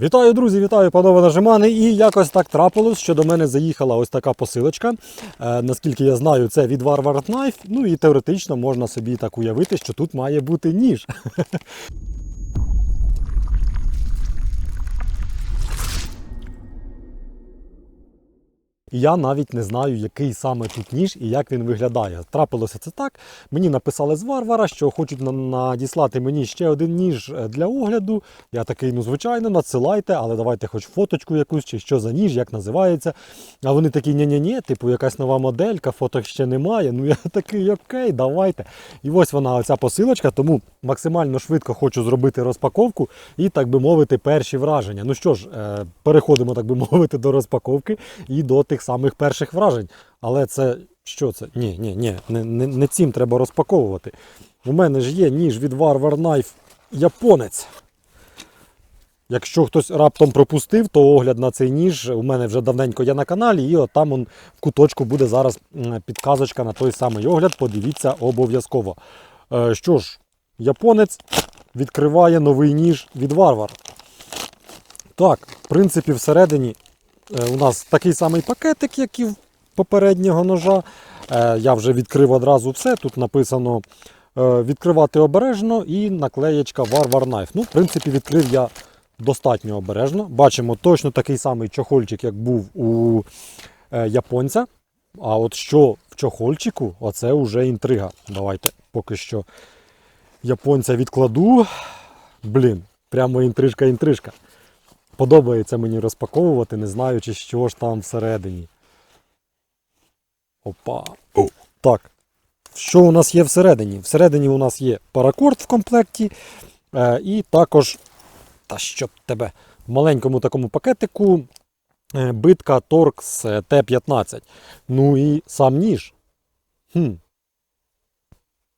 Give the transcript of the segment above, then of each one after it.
Вітаю, друзі, вітаю, панове нажимани. І якось так трапилось, що до мене заїхала ось така посилочка. Е, наскільки я знаю, це від Warware Knife. Ну і теоретично можна собі так уявити, що тут має бути ніж. І я навіть не знаю, який саме тут ніж і як він виглядає. Трапилося це так. Мені написали з Варвара, що хочуть надіслати мені ще один ніж е, для огляду. Я такий, ну звичайно, надсилайте, але давайте хоч фоточку якусь, чи що за ніж, як називається. А вони такі, ні-ні-ні, типу, якась нова моделька, фоток ще немає. Ну я такий, окей, давайте. І ось вона, оця посилочка, тому максимально швидко хочу зробити розпаковку і, так би мовити, перші враження. Ну що ж, е, переходимо, так би мовити, до розпаковки і до тих самих перших вражень. Але це що це? Ні, ні, ні, не, не, не цим треба розпаковувати. У мене ж є ніж від Warware Knife японець. Якщо хтось раптом пропустив, то огляд на цей ніж у мене вже давненько є на каналі, і от там он в куточку буде зараз підказочка на той самий огляд. Подивіться обов'язково. Е, Що ж, японець відкриває новий ніж від Warware. Так, в принципі, всередині у нас такий самий пакетик, як і в попереднього ножа. Е, Я вже відкрив одразу все. Тут написано е, відкривати обережно і наклеєчка Warware Knife. Ну, в принципі, відкрив я достатньо обережно. Бачимо точно такий самий чохольчик, як був у е, японця. А от що в чохольчику, оце вже інтрига. Давайте поки що японця відкладу. Блін, прямо інтрижка-інтрижка. Подобається мені розпаковувати, не знаючи, що ж там всередині. Опа. О, так. Що у нас є всередині? Всередині у нас є паракорд в комплекті. Е, і також, та щоб тебе, в маленькому такому пакетику е, битка Torx е, T15. Ну і сам ніж. Хм.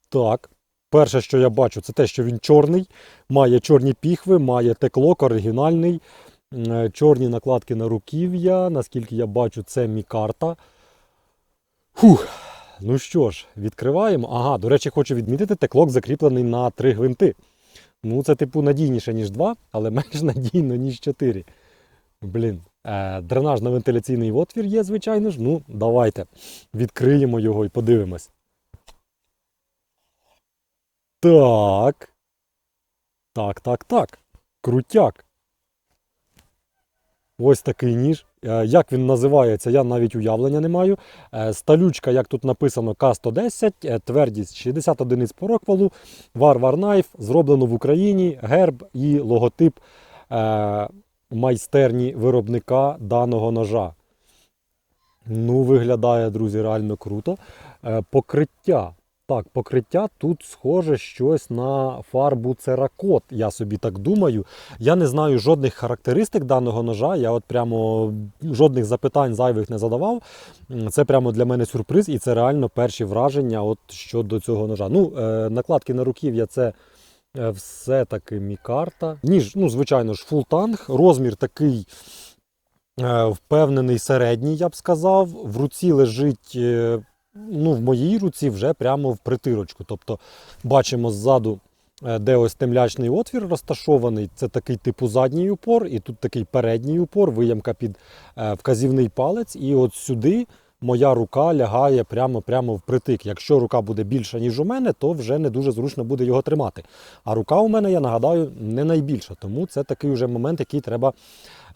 Так. Перше, що я бачу, це те, що він чорний, має чорні піхви, має теклок оригінальний, чорні накладки на руків'я. Наскільки я бачу, це мікарта. Фух. Ну що ж, відкриваємо. Ага, до речі, хочу відмітити, теклок закріплений на три гвинти. Ну, це типу надійніше, ніж 2, але менш надійно, ніж 4. Блін. Е, дренажно-вентиляційний отвір є, звичайно ж. Ну, давайте відкриємо його і подивимось. Так. Так, так, так. Крутяк. Ось такий ніж. Е, Як він називається, я навіть уявлення не маю. Е, Сталючка, як тут написано, К110, е, твердість 60 одиниць по роквалу, Warware Knife, зроблено в Україні, герб і логотип майстерні виробника даного ножа. Ну, виглядає, друзі, реально круто. Покриття. Так, покриття тут схоже щось на фарбу церакот, я собі так думаю. Я не знаю жодних характеристик даного ножа. Я от прямо жодних запитань зайвих не задавав. Це прямо для мене сюрприз, і це реально перші враження от щодо цього ножа. Ну, е, накладки на руків'я це е, все-таки мікарта. Ніж, ну, звичайно ж, фултанг. Розмір такий е, впевнений середній, я б сказав. В руці лежить. Ну, в моїй руці вже прямо в притирочку. Тобто бачимо ззаду, е, де ось темлячний отвір розташований. Це такий типу задній упор, і тут такий передній упор, виямка під е, вказівний палець. І от сюди моя рука лягає прямо прямо впритик. Якщо рука буде більша, ніж у мене, то вже не дуже зручно буде його тримати. А рука у мене, я нагадаю, не найбільша. Тому це такий вже момент, який треба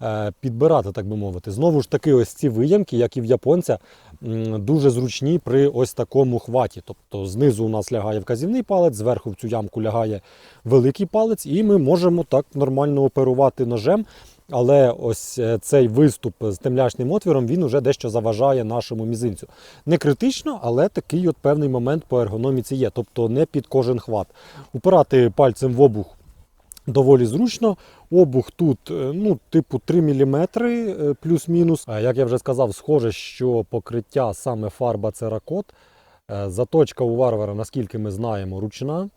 е, підбирати, так би мовити. Знову ж таки, ось ці виямки, як і в японця, дуже зручні при ось такому хваті. Тобто знизу у нас лягає вказівний палець, зверху в цю ямку лягає великий палець, і ми можемо так нормально оперувати ножем. Але ось е, цей виступ з темлячним отвіром він уже дещо заважає нашому мізинцю. Не критично, але такий от певний момент по ергономіці є, тобто не під кожен хват. Упирати пальцем в обух доволі зручно. Обух тут, е, ну, типу 3 мм плюс-мінус. Як я вже сказав, схоже, що покриття саме фарба церакот. Е, Заточка у варвара, наскільки ми знаємо, ручна.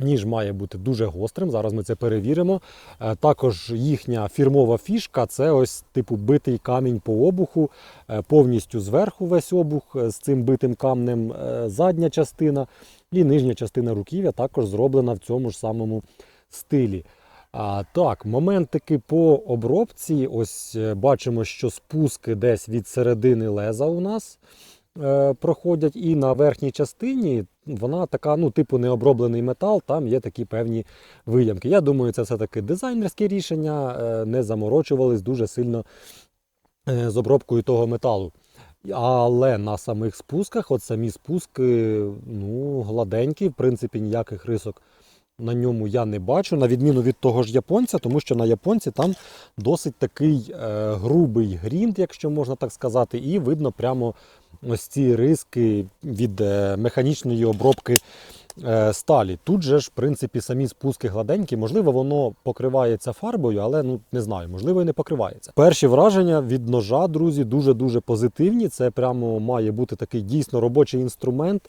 Ніж має бути дуже гострим. Зараз ми це перевіримо. Е, Також їхня фірмова фішка це ось типу битий камінь по обуху, е, повністю зверху весь обух е, з цим битим камнем, е, задня частина і нижня частина руків'я також зроблена в цьому ж самому стилі. А, так, моментики по обробці. Ось е, бачимо, що спуски десь від середини леза у нас е, проходять, і на верхній частині вона така, ну, типу, необроблений метал, там є такі певні виямки. Я думаю, це все-таки дизайнерське рішення, е, не заморочувались дуже сильно е, з обробкою того металу. Але на самих спусках, от самі спуски, ну, гладенькі, в принципі, ніяких рисок на ньому я не бачу, на відміну від того ж японця, тому що на японці там досить такий е, грубий грінт, якщо можна так сказати, і видно прямо ось ці риски від е, механічної обробки сталі. Тут же ж, в принципі, самі спуски гладенькі, можливо, воно покривається фарбою, але ну не знаю, можливо, і не покривається. Перші враження від ножа, друзі, дуже-дуже позитивні. Це прямо має бути такий дійсно робочий інструмент.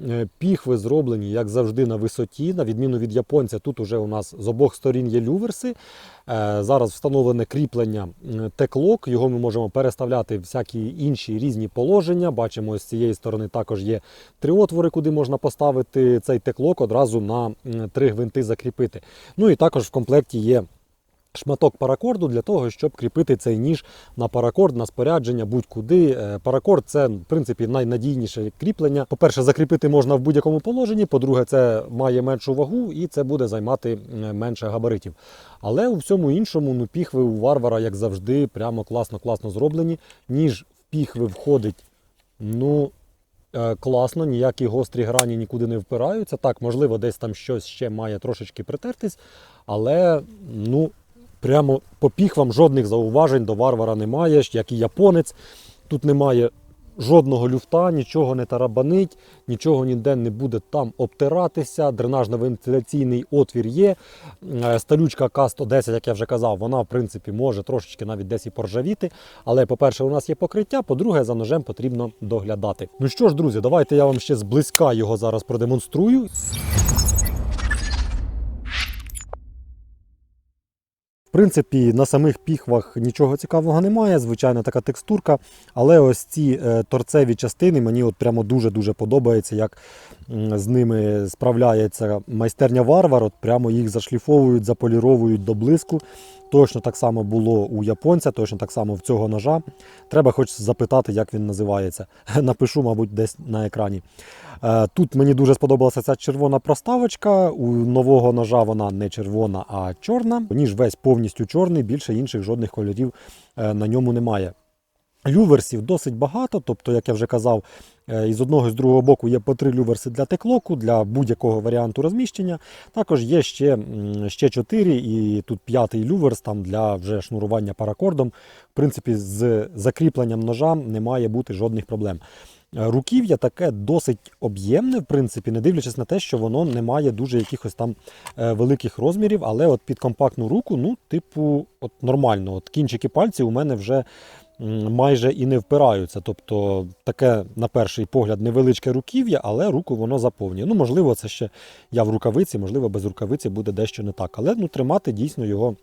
Е, Піхви зроблені, як завжди, на висоті. На відміну від японця, тут уже у нас з обох сторін є люверси. Е, Зараз встановлене кріплення теклок. Його ми можемо переставляти в всякі інші різні положення. Бачимо, з цієї сторони також є три отвори, куди можна поставити цей теклок одразу на три гвинти закріпити. Ну і також в комплекті є. Шматок паракорду для того, щоб кріпити цей ніж на паракорд, на спорядження, будь-куди. Е, Паракорд це в принципі найнадійніше кріплення. По-перше, закріпити можна в будь-якому положенні. По-друге, це має меншу вагу і це буде займати менше габаритів. Але у всьому іншому, ну, піхви у варвара, як завжди, прямо класно-класно зроблені. Ніж в піхви входить, ну. Е, Класно, ніякі гострі грані нікуди не впираються. Так, можливо, десь там щось ще має трошечки притертись, але ну, прямо по піхвам жодних зауважень до варвара немає, як і японець. Тут немає жодного люфта, нічого не тарабанить, нічого ніде не буде там обтиратися. Дренажно-вентиляційний отвір є. Е, Сталючка К110, як я вже казав, вона в принципі може трошечки навіть десь і поржавіти. Але, по-перше, у нас є покриття, по-друге, за ножем потрібно доглядати. Ну що ж, друзі, давайте я вам ще зблизька його зараз продемонструю. Принципі, на самих піхвах нічого цікавого немає, звичайна така текстурка. Але ось ці е, торцеві частини мені от прямо дуже-дуже подобається, як з ними справляється майстерня варвар. От прямо їх зашліфовують, заполіровують до блиску. Точно так само було у японця, точно так само в цього ножа. Треба хоч запитати, як він називається. Напишу, мабуть, десь на екрані. Е, Тут мені дуже сподобалася ця червона проставочка. У нового ножа вона не червона, а чорна. Ніж весь повністю чорний, більше інших жодних кольорів е, на ньому немає. Люверсів досить багато, тобто, як я вже казав, е, із одного і з другого боку є по три люверси для теклоку, для будь-якого варіанту розміщення. Також є ще, ще чотири, і тут п'ятий люверс там для вже шнурування паракордом. В принципі, з закріпленням ножа не має бути жодних проблем. Руків'я таке досить об'ємне, в принципі, не дивлячись на те, що воно не має дуже якихось там е, великих розмірів, але от під компактну руку, ну, типу, от нормально. От кінчики пальців у мене вже майже і не впираються. Тобто таке, на перший погляд, невеличке руків'я, але руку воно заповнює. Ну, можливо, це ще я в рукавиці, можливо, без рукавиці буде дещо не так. Але ну, тримати дійсно його.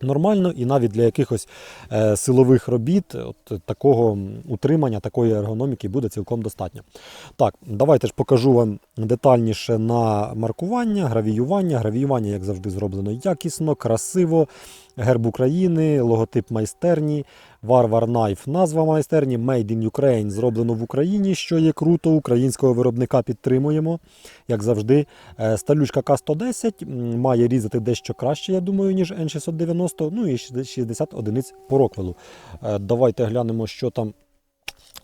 Нормально, і навіть для якихось е, силових робіт от такого утримання, такої ергономіки буде цілком достатньо. Так, давайте ж покажу вам детальніше на маркування, гравіювання. Гравіювання, як завжди, зроблено якісно, красиво. Герб України, логотип майстерні, Варвар Knife, назва майстерні, Made in Ukraine зроблено в Україні, що є круто. Українського виробника підтримуємо, як завжди. Е, Сталючка К110 має різати дещо краще, я думаю, ніж N690, ну і 60 одиниць по роквелу. Е, Давайте глянемо, що там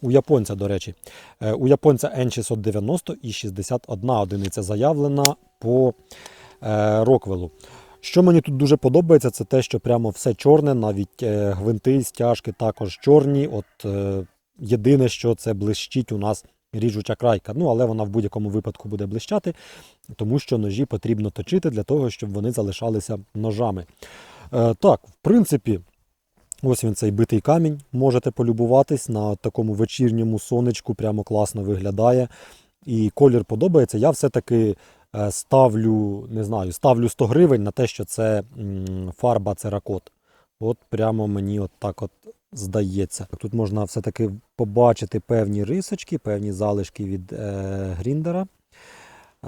у японця, до речі. Е, У японця N690 і 61 одиниця заявлена по роквелу. Що мені тут дуже подобається, це те, що прямо все чорне, навіть е, гвинти, стяжки також чорні. От е, єдине, що це блищить у нас ріжуча крайка. Ну, але вона в будь-якому випадку буде блищати, тому що ножі потрібно точити для того, щоб вони залишалися ножами. Е, так, в принципі, ось він цей битий камінь. Можете полюбуватись на такому вечірньому сонечку, прямо класно виглядає. І колір подобається. Я все-таки ставлю, не знаю, ставлю 100 гривень на те, що це фарба церакот. От прямо мені от так от здається. Тут можна все-таки побачити певні рисочки, певні залишки від е, гріндера.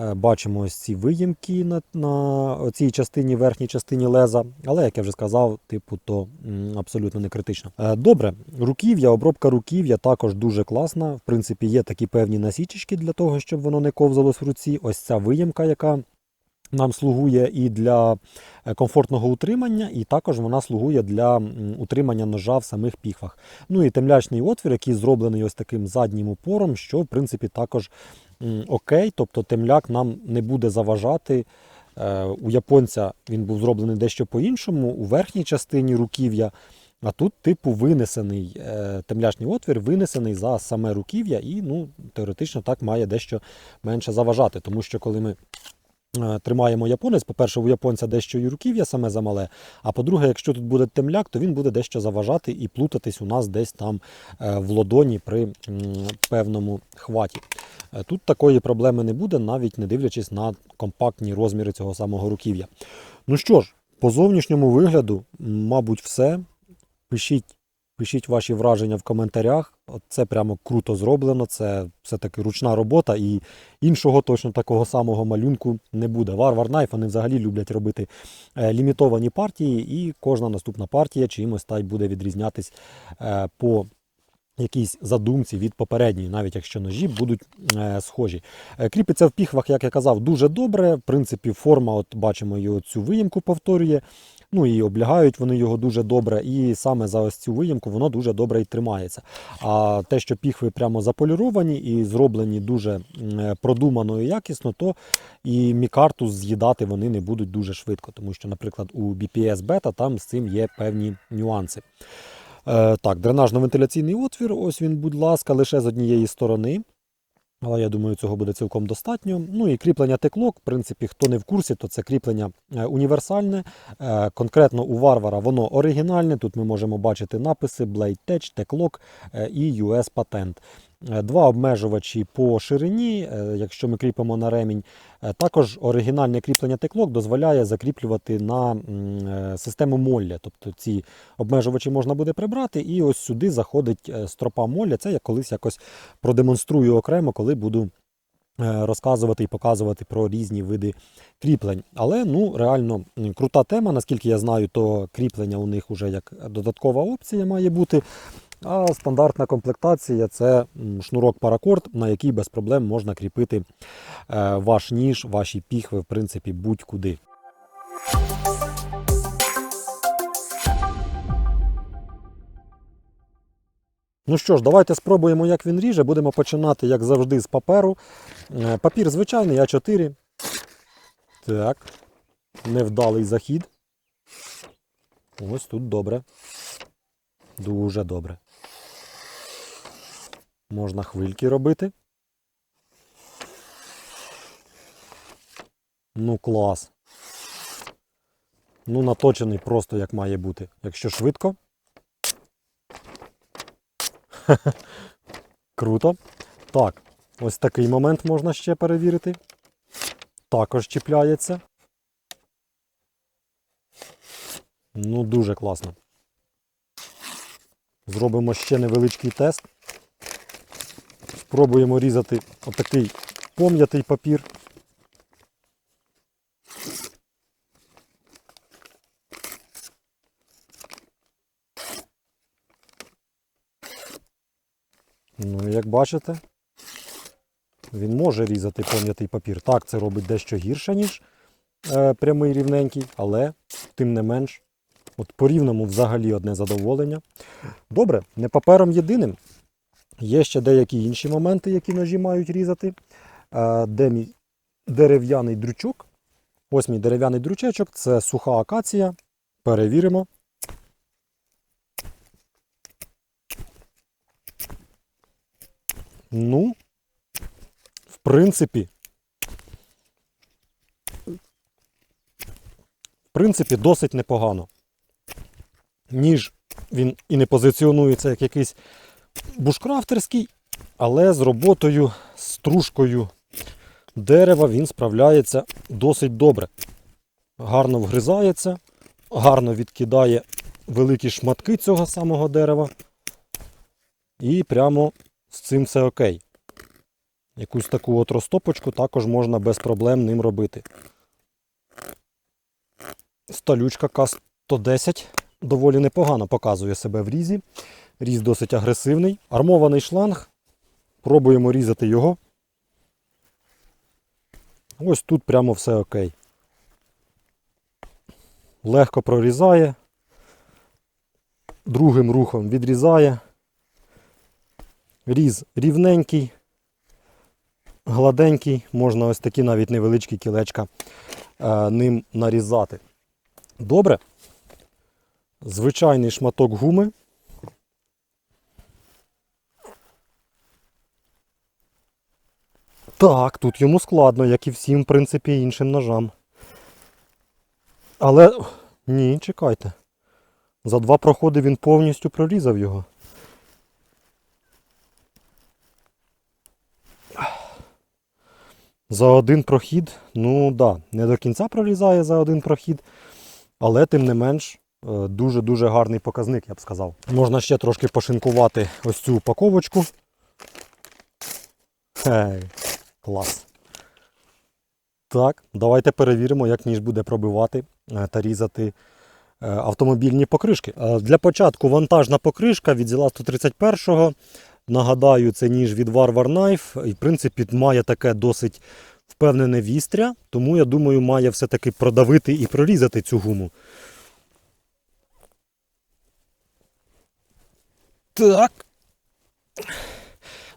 Е, Бачимо ось ці виїмки на, на цій частині, верхній частині леза, але, як я вже сказав, типу, то абсолютно не критично. Е, Добре, руків'я, обробка руків'я також дуже класна. В принципі, є такі певні насічечки для того, щоб воно не ковзалось в руці. Ось ця виїмка, яка нам слугує і для е, комфортного утримання, і також вона слугує для утримання ножа в самих піхвах. Ну і темлячний отвір, який зроблений ось таким заднім упором, що в принципі також окей, тобто темляк нам не буде заважати. Е, У японця він був зроблений дещо по-іншому, у верхній частині руків'я. А тут, типу, винесений е, темлячний отвір, винесений за саме руків'я, і ну, теоретично так має дещо менше заважати. Тому що коли ми тримаємо японець, по-перше, у японця дещо і руків'я саме замале. А по-друге, якщо тут буде темляк, то він буде дещо заважати і плутатись у нас десь там е, в ладоні при певному хваті. Е, Тут такої проблеми не буде, навіть не дивлячись на компактні розміри цього самого руків'я. Ну що ж, по зовнішньому вигляду, мабуть, все. Пишіть, пишіть ваші враження в коментарях. От Це прямо круто зроблено. Це все-таки ручна робота, і іншого точно такого самого малюнку не буде. Warwar Knife вони взагалі люблять робити е, лімітовані партії, і кожна наступна партія чимось та й буде відрізнятись е, по якійсь задумці від попередньої, навіть якщо ножі будуть е, схожі. Кріпиться в піхвах, як я казав, дуже добре. В принципі, форма, от бачимо, і цю виїмку повторює. Ну і облягають вони його дуже добре, і саме за ось цю виїмку воно дуже добре і тримається. А те, що піхви прямо заполіровані і зроблені дуже продумано і якісно, то і мікарту з'їдати вони не будуть дуже швидко, тому що, наприклад, у BPS бета там з цим є певні нюанси. Е, так, дренажно-вентиляційний отвір, ось він, будь ласка, лише з однієї сторони. Але я думаю, цього буде цілком достатньо. Ну і кріплення теклок, в принципі, хто не в курсі, то це кріплення е, універсальне. Е, Конкретно у варвара воно оригінальне. Тут ми можемо бачити написи Blade Tech, теклок е, і US патент. Е, Два обмежувачі по ширині, е, якщо ми кріпимо на ремінь. Е, Також оригінальне кріплення теклок дозволяє закріплювати на систему молля. Тобто ці обмежувачі можна буде прибрати, і ось сюди заходить стропа молля. Це я колись якось продемонструю окремо, коли буду розказувати і показувати про різні види кріплень. Але ну реально крута тема. Наскільки я знаю, то кріплення у них вже як додаткова опція має бути. А стандартна комплектація це шнурок паракорд, на який без проблем можна кріпити е, ваш ніж, ваші піхви, в принципі, будь-куди. Ну що ж, давайте спробуємо, як він ріже. Будемо починати, як завжди, з паперу. Е, Папір звичайний А4. Так. Невдалий захід. Ось тут добре. Дуже добре. Можна хвильки робити. Ну, клас. Ну, наточений просто як має бути. Якщо швидко. Круто. Так, ось такий момент можна ще перевірити. Також чіпляється. Ну, дуже класно. Зробимо ще невеличкий тест. Спробуємо різати отакий пом'ятий папір. Ну, як бачите, він може різати пом'ятий папір. Так, це робить дещо гірше, ніж е, прямий рівненький, але тим не менш, от по рівному взагалі одне задоволення. Добре, не папером єдиним. Є ще деякі інші моменти, які ножі мають різати. Де мій дерев'яний дрючок? Ось мій дерев'яний дрючечок, це суха акація. Перевіримо. Ну, в принципі, в принципі, досить непогано. Ніж він і не позиціонується як якийсь бушкрафтерський, але з роботою, з стружкою дерева він справляється досить добре. Гарно вгризається, гарно відкидає великі шматки цього самого дерева. І прямо з цим все окей. Якусь таку от розтопочку також можна без проблем ним робити. Сталючка К-110 доволі непогано показує себе в різі. Різ досить агресивний. Армований шланг. Пробуємо різати його. Ось тут прямо все окей. Легко прорізає. Другим рухом відрізає. Різ рівненький, гладенький, можна ось такі навіть невеличкі кілечка е, ним нарізати. Добре. Звичайний шматок гуми. Так, тут йому складно, як і всім, в принципі, іншим ножам. Але ні, чекайте. За два проходи він повністю прорізав його. За один прохід, ну да, не до кінця прорізає за один прохід, але тим не менш е, дуже-дуже гарний показник, я б сказав. Можна ще трошки пошинкувати ось цю упаковочку. Хей, клас. Так, давайте перевіримо, як ніж буде пробивати е, та різати е, автомобільні покришки. Е, Для початку вантажна покришка від зіла 131-го. Нагадаю, це ніж від Warwar Knife. І, в принципі, має таке досить впевнене вістря, тому я думаю, має все-таки продавити і прорізати цю гуму. Так.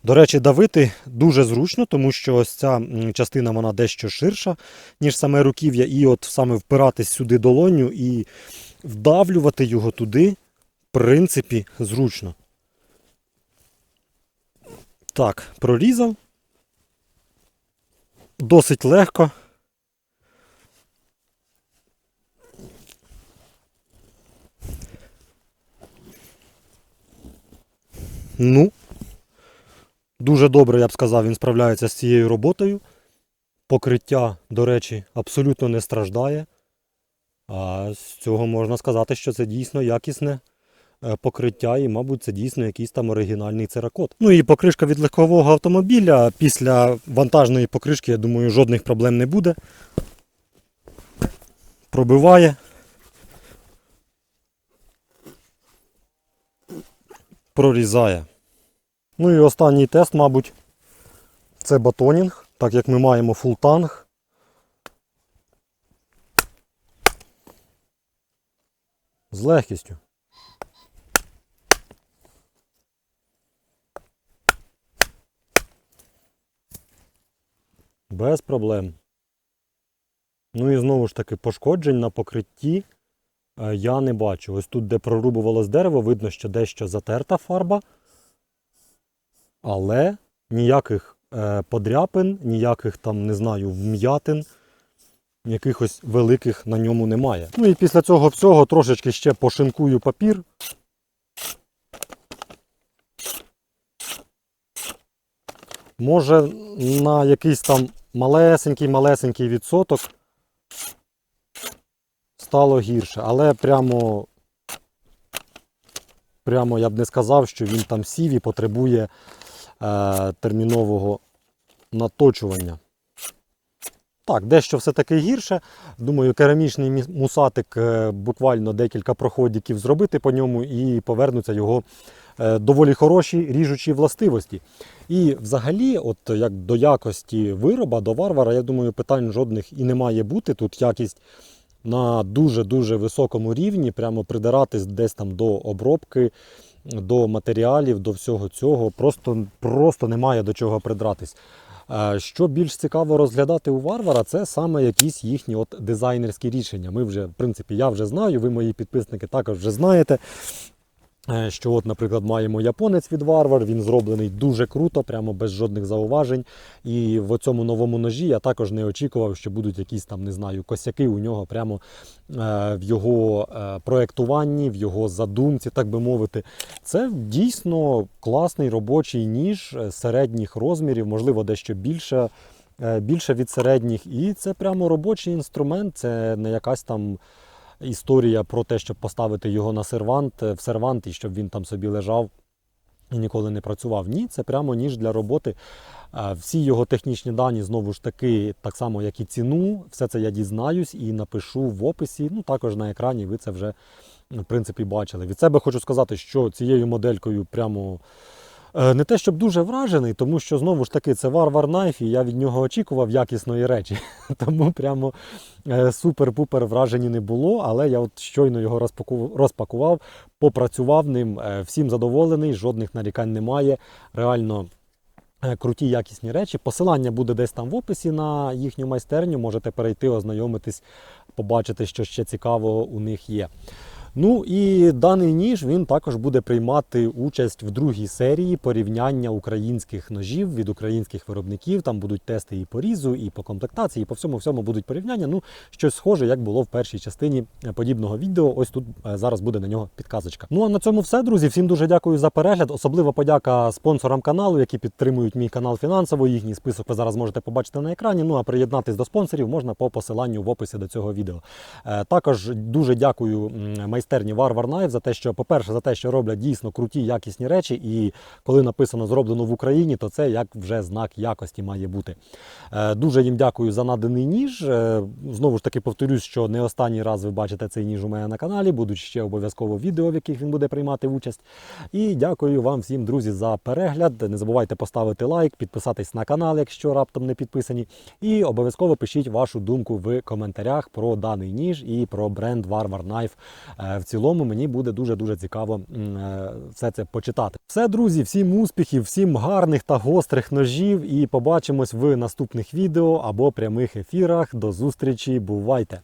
До речі, давити дуже зручно, тому що ось ця частина вона дещо ширша, ніж саме руків'я, і от саме впиратись сюди долоню і вдавлювати його туди, в принципі, зручно. Так, прорізав. Досить легко. Ну, дуже добре, я б сказав, він справляється з цією роботою. Покриття, до речі, абсолютно не страждає. А з цього можна сказати, що це дійсно якісне е, покриття, і, мабуть, це дійсно якийсь там оригінальний церакот. Ну і покришка від легкового автомобіля. Після вантажної покришки, я думаю, жодних проблем не буде. Пробиває. Прорізає. Ну і останній тест, мабуть, це батонінг, так як ми маємо фултанг. З легкістю. Без проблем. Ну і знову ж таки, пошкоджень на покритті е, я не бачу. Ось тут, де прорубувалось дерево, видно, що дещо затерта фарба. Але ніяких е, подряпин, ніяких там, не знаю, вм'ятин, якихось великих на ньому немає. Ну і після цього всього трошечки ще пошинкую папір. Може на якийсь там малесенький-малесенький відсоток стало гірше, але прямо, прямо я б не сказав, що він там сів і потребує термінового наточування. Так, дещо все-таки гірше. Думаю, керамічний мусатик е, буквально декілька проходиків зробити по ньому і повернуться його е, доволі хороші ріжучі властивості. І взагалі, от як до якості вироба, до варвара, я думаю, питань жодних і не має бути. Тут якість на дуже-дуже високому рівні, прямо придиратись десь там до обробки, до матеріалів, до всього цього. Просто, просто немає до чого придратись. Е, Що більш цікаво розглядати у варвара, це саме якісь їхні от дизайнерські рішення. Ми вже, в принципі, я вже знаю, ви мої підписники також вже знаєте. Е, Що, от, наприклад, маємо японець від Варвар, він зроблений дуже круто, прямо без жодних зауважень. І в цьому новому ножі я також не очікував, що будуть якісь там, не знаю, косяки у нього прямо е, в його е, проєктуванні, в його задумці, так би мовити. Це дійсно класний робочий ніж середніх розмірів, можливо, дещо більше більше від середніх. І це прямо робочий інструмент, це не якась там історія про те, щоб поставити його на сервант, е, в сервант і щоб він там собі лежав і ніколи не працював. Ні, це прямо ніж для роботи. Всі його технічні дані, знову ж таки, так само, як і ціну, все це я дізнаюсь і напишу в описі. Ну, також на екрані ви це вже в принципі бачили. Від себе хочу сказати, що цією моделькою прямо. Е, Не те, щоб дуже вражений, тому що знову ж таки це Варвар Найф, і я від нього очікував якісної речі. Тому прямо е, супер-пупер вражені не було. Але я от щойно його розпакував, попрацював ним. е, Всім задоволений, жодних нарікань немає. Реально. Круті якісні речі. Посилання буде десь там в описі на їхню майстерню. Можете перейти, ознайомитись, побачити, що ще цікавого у них є. Ну і даний ніж він також буде приймати участь в другій серії порівняння українських ножів від українських виробників. Там будуть тести і по різу, і по комплектації, і по всьому всьому будуть порівняння. Ну, щось схоже, як було в першій частині е, подібного відео. Ось тут е, зараз буде на нього підказочка. Ну а на цьому все, друзі. Всім дуже дякую за перегляд. Особлива подяка спонсорам каналу, які підтримують мій канал фінансово. Їхній список ви зараз можете побачити на екрані. Ну а приєднатись до спонсорів можна по посиланню в описі до цього відео. Е, Також дуже дякую м, майстерні Warwar Knife за те, що, по-перше, за те, що роблять дійсно круті якісні речі, і коли написано зроблено в Україні, то це як вже знак якості має бути. Е, Дуже їм дякую за наданий ніж. Е, Знову ж таки повторюсь, що не останній раз ви бачите цей ніж у мене на каналі. Будуть ще обов'язково відео, в яких він буде приймати участь. І дякую вам всім, друзі, за перегляд. Не забувайте поставити лайк, підписатись на канал, якщо раптом не підписані. І обов'язково пишіть вашу думку в коментарях про даний ніж і про бренд Warwar Knife. В цілому мені буде дуже-дуже цікаво е, все це почитати. Все, друзі, всім успіхів, всім гарних та гострих ножів. І побачимось в наступних відео або прямих ефірах. До зустрічі, бувайте!